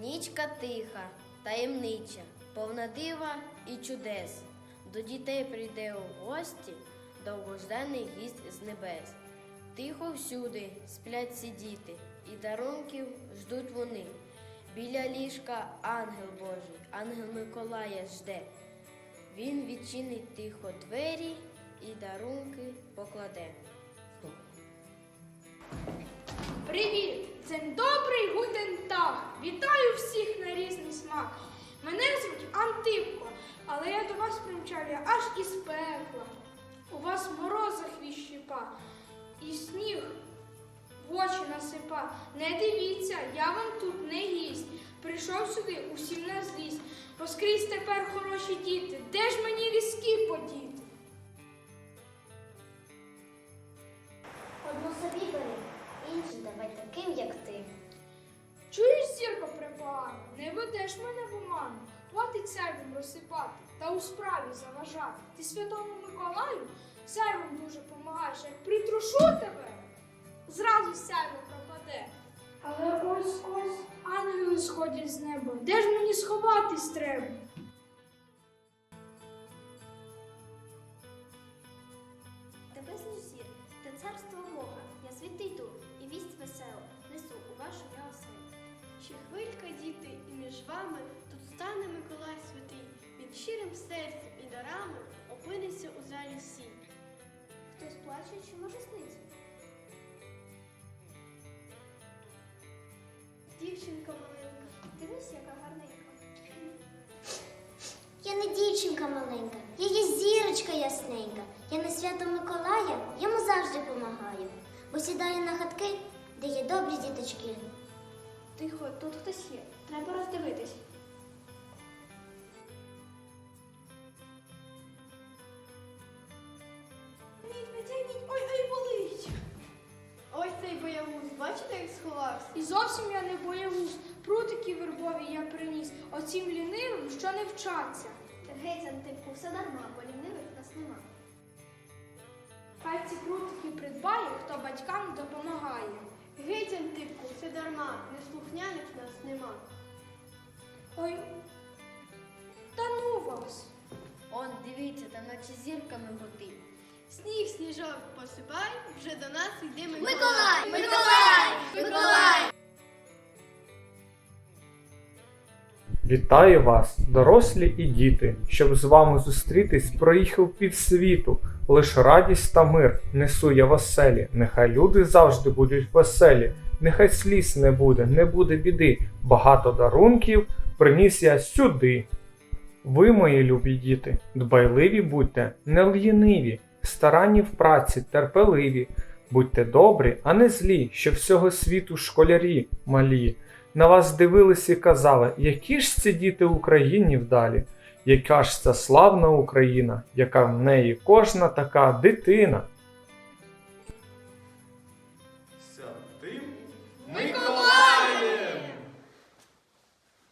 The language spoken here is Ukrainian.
Нічка тиха, таємнича, повна дива і чудес. До дітей прийде у гості довгожданий гість з небес. Тихо всюди сплять ці діти, і дарунків ждуть вони. Біля ліжка ангел Божий, ангел Миколая жде. Він відчинить тихо двері і дарунки покладе. Привіт! Таг. Вітаю всіх на різний смак. Мене звуть Антипко, але я до вас примчав я аж із пекла. У вас мороза хвіст щипа, і сніг в очі насипа. Не дивіться, я вам тут не гість. Прийшов сюди усім на злість. Бо скрізь тепер хороші діти. Де ж мені різки подіти? Ведеш мене в оману, платить сяйвом розсипати та у справі заважати. Ти святому Миколаю сяйвом дуже помагаєш, як притрушу тебе, зразу сяйво пропаде. Але ось ось ангели сходять з неба. Де ж мені сховатись треба? Між вами тут стане Миколай святий. Він щирим серцем і дарами опиниться у залі всій. Хтось плаче, чи може сниться? Дівчинка маленька, Дивись, яка гарненька. Я не дівчинка маленька, я є зірочка ясненька. Я не свято Миколая, йому завжди помагаю. Бо сідаю на хатки, де є добрі діточки. тихо, тут хтось є. Треба роздивитись. Ой, ой, болить. Ось цей боягуз, бачите, як сховався? І зовсім я не боягуз, прутики вербові я приніс, оцім лінивим, що не вчаться. Геть, Антипку, все дарма, бо лінивих нас нема. Хай ці прутики придбає, хто батькам допомагає. Геть, Антипку, все дарма, неслухняних нас нема. Ой, та ну вас. Он, дивіться, там наче зірками готить. Сніг, сніжок, посипай, вже до нас йде Миколай. Миколай! Миколай! Миколай! Вітаю вас, дорослі і діти, щоб з вами зустрітись, проїхав півсвіту. Лиш радість та мир несу я в оселі. Нехай люди завжди будуть веселі, нехай сліз не буде, не буде біди. Багато дарунків приніс я сюди. Ви, мої любі діти, дбайливі будьте, не л'єниві, старанні в праці, терпеливі. Будьте добрі, а не злі, що всього світу школярі малі на вас дивились і казали, які ж ці діти Україні вдалі, яка ж ця славна Україна, яка в неї кожна така дитина.